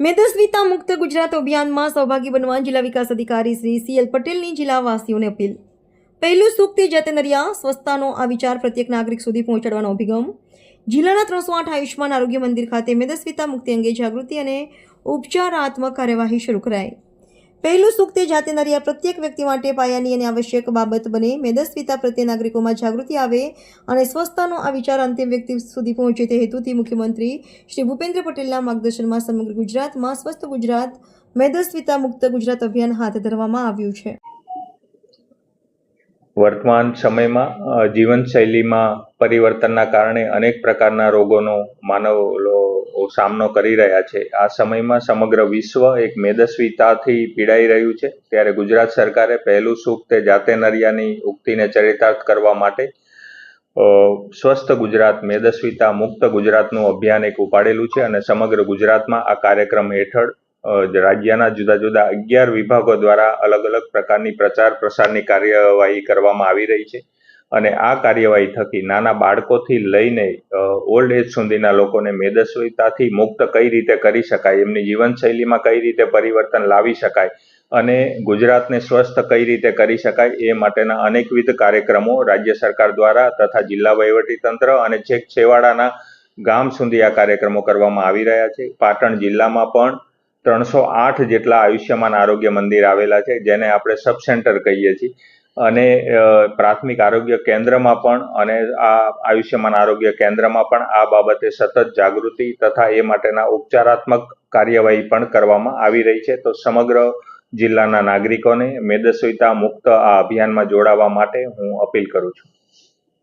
મેદસ્વીતા મુક્ત ગુજરાત અભિયાનમાં સહભાગી બનવા જિલ્લા વિકાસ અધિકારી શ્રી સી એલ પટેલની જિલ્લાવાસીઓને અપીલ. પહેલું સુખ જતે જાતે નરિયા, સ્વસ્થતાનો આ વિચાર પ્રત્યેક નાગરિક સુધી પહોંચાડવાનો અભિગમ. જિલ્લાના ત્રણસો આઠ આયુષ્માન આરોગ્ય મંદિર ખાતે મેદસ્વીતા મુક્તિ અંગે જાગૃતિ અને ઉપચારાત્મક કાર્યવાહી શરૂ કરાઈ. પહેલું સુખ તે જાતે નરિયા પ્રત્યેક વ્યક્તિ માટે પાયાની અને આવશ્યક બાબત બને. મેદસ્વીતા પ્રત્યે નાગરિકોમાં જાગૃતિ આવે અને સ્વસ્થતાનો આ વિચાર અંતિમ વ્યક્તિ સુધી પહોંચે તે હેતુથી મુખ્યમંત્રી શ્રી ભૂપેન્દ્ર પટેલના માર્ગદર્શનમાં સમગ્ર ગુજરાતમાં સ્વસ્થ ગુજરાત, મેદસ્વીતા મુક્ત ગુજરાત અભિયાન હાથ ધરવામાં આવ્યું છે. વર્તમાન સમયમાં જીવનશૈલીમાં પરિવર્તનના કારણે અનેક પ્રકારના રોગોનો માનવ સામનો કરી રહ્યા છે. આ સમયમાં સમગ્ર વિશ્વ એક મેદસ્વીતાથી પીડાઈ રહ્યું છે. ત્યારે ગુજરાત સરકારે પહેલું સુખ તે જાતે નરિયાની ઉક્તિને ચરિતાર્થ કરવા માટે સ્વસ્થ ગુજરાત, મેદસ્વીતા મુક્ત ગુજરાતનું અભિયાન એક ઉપાડેલું છે અને સમગ્ર ગુજરાતમાં આ કાર્યક્રમ હેઠળ રાજ્યના જુદા જુદા અગિયાર વિભાગો દ્વારા અલગ અલગ પ્રકારની પ્રચાર પ્રસારની કાર્યવાહી કરવામાં આવી રહી છે. અને આ કાર્યવાહી થકી નાના બાળકોથી લઈને ઓલ્ડ એજ સુધીના લોકોને મેદસ્વીતાથી મુક્ત કઈ રીતે કરી શકાય, એમની જીવનશૈલીમાં કઈ રીતે પરિવર્તન લાવી શકાય અને ગુજરાતને સ્વસ્થ કઈ રીતે કરી શકાય એ માટેના અનેકવિધ કાર્યક્રમો રાજ્ય સરકાર દ્વારા તથા જિલ્લા વહીવટીતંત્ર અને છેક છેવાડાના ગામ સુધી આ કાર્યક્રમો કરવામાં આવી રહ્યા છે. પાટણ જિલ્લામાં પણ ત્રણસો આઠ જેટલા આયુષ્યમાન આરોગ્ય મંદિર આવેલા છે, જેને આપણે સબ સેન્ટર કહીએ છીએ. અને પ્રાથમિક આરોગ્ય કેન્દ્રમાં પણ અને આ આયુષ્યમાન આરોગ્ય કેન્દ્રમાં પણ આ બાબતે સતત જાગૃતિ તથા એ માટેના ઉપચારાત્મક કાર્યવાહી પણ કરવામાં આવી રહી છે. તો સમગ્ર જિલ્લાના નાગરિકોને મેદસ્વીતા મુક્ત આ અભિયાનમાં જોડાવા માટે હું અપીલ કરું છું.